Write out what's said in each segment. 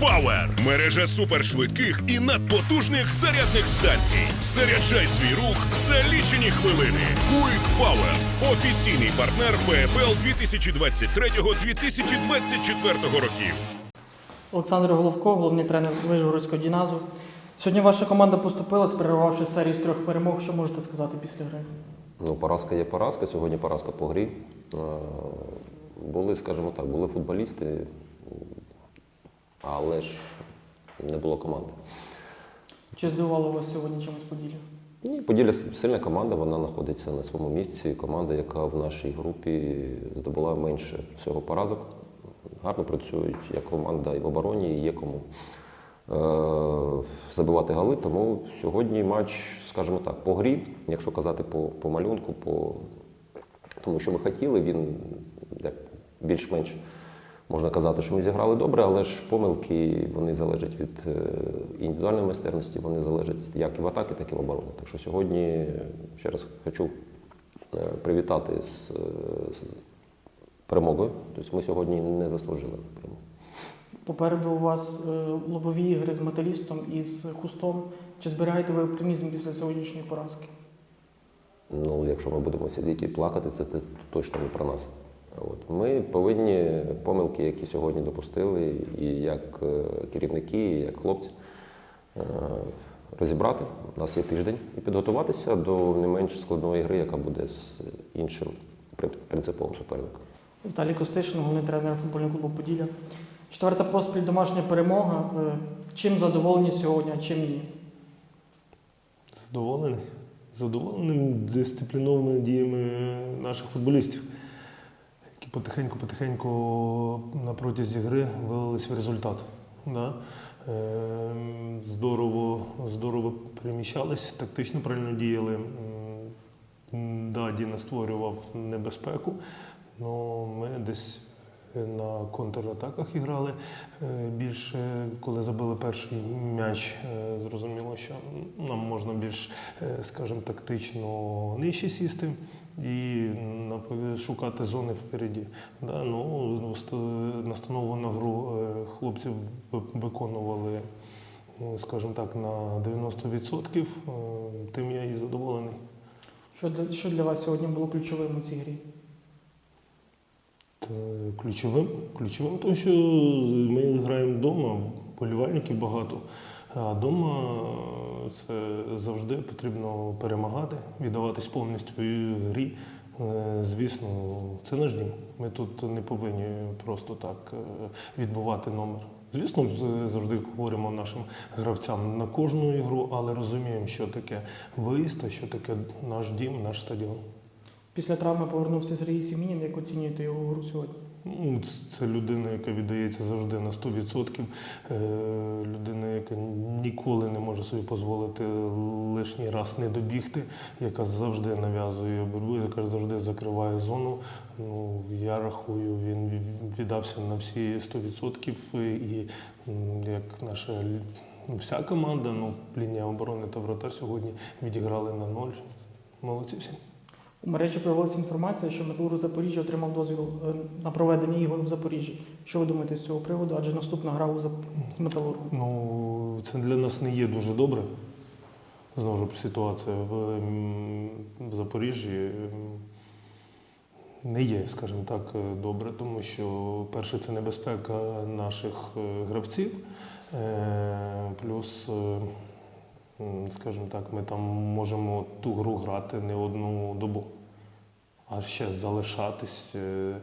Power – мережа супершвидких і надпотужних зарядних станцій. Заряджай свій рух за лічені хвилини. Quick Power – офіційний партнер ПФЛ 2023-2024 років. Олександр Головко, головний тренер Вижгородського Діназу. Сьогодні ваша команда поступилась, перервавши серію з трьох перемог. Що можете сказати після гри? Ну, поразка є поразка. Сьогодні поразка по грі. Е, Були, скажімо так, були футболісти, але ж не було команди. Чи здивувало вас сьогодні чимось поділля? Ні, Поділля сильна команда, вона знаходиться на своєму місці. Команда, яка в нашій групі здобула менше всього поразок. Гарно працюють як команда і в обороні, і є кому е, забивати голи. Тому сьогодні матч, скажімо так, по грі, якщо казати по, по малюнку, по тому що ми хотіли, він як більш-менш можна казати, що ми зіграли добре, але ж помилки вони залежать від е, індивідуальної майстерності, вони залежать як і в атаки, так і в обороні. Так що сьогодні ще раз хочу е, привітати з, е, з перемогою. Тобто ми сьогодні не заслужили перемогу. Попереду у вас лобові ігри з металістом і з хустом. Чи зберігаєте ви оптимізм після сьогоднішньої поразки? Ну, якщо ми будемо сидіти і плакати, це точно не про нас. От. Ми повинні помилки, які сьогодні допустили, і як е, керівники, і як хлопці, е, розібрати. У нас є тиждень і підготуватися до не менш складної гри, яка буде з іншим при- принциповим суперником. Віталій Костишин, головний тренер футбольного клубу Поділля. Четверта поспіль домашня перемога. Е, Чим задоволені сьогодні, а чим ні? Задоволений. Задоволений дисциплінованими діями наших футболістів, потихеньку-потихеньку на протязі гри вилились в результат. Да? Ем, Здорово, здорово переміщались, тактично правильно діяли. Да, створював небезпеку, але ми десь на контратаках іграли е, більше, коли забили перший м'яч, е, зрозуміло, що нам можна більш, е, скажімо, тактично нижче сісти і шукати зони впереді. Да, ну, настановлену гру е, хлопці виконували, ну, скажімо так, на 90%, е, тим я і задоволений. Що для, що для вас сьогодні було ключовим у цій грі? Та Ключовим, ключовим, тому що ми граємо вдома, болівальників багато. А вдома це завжди потрібно перемагати, віддаватись повністю грі. Е, Звісно, це наш дім. Ми тут не повинні просто так е, відбувати номер. Звісно, завжди говоримо нашим гравцям на кожну ігру, але розуміємо, що таке виїзд, що таке наш дім, наш стадіон. Після травми повернувся Сергій Сімінін. Як оцінюєте його гру сьогодні? Ну, Це людина, яка віддається завжди на 100%. Е, Людина, яка ніколи не може собі дозволити лишній раз не добігти, яка завжди нав'язує боротьбу, яка завжди закриває зону. Ну, я рахую, він віддався на всі 100%. І як наша вся команда, ну, лінія оборони та вратар сьогодні відіграли на ноль. Молодці всі. У мережі появилася інформація, що Металург Запоріжжя отримав дозвіл е, на проведення ігор в Запоріжжі. Що ви думаєте з цього приводу? Адже наступна гра у Зап... з Металургом. Ну, це для нас не є дуже добре. Знову ж ситуація в, в Запоріжжі не є, скажімо так, е, добре, тому що перше це небезпека наших е, гравців. Плюс, скажімо так, ми там можемо ту гру грати не одну добу. А ще залишатись е,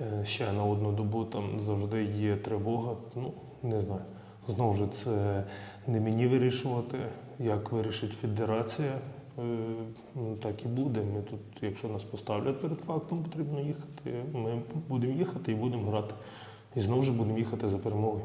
е, ще на одну добу там завжди є тривога. Ну, не знаю. Знову ж це не мені вирішувати, як вирішить федерація. Е, ну, Так і буде. Ми тут, якщо нас поставлять перед фактом, потрібно їхати. Ми будемо їхати і будемо грати. І знову ж будемо їхати за перемогою.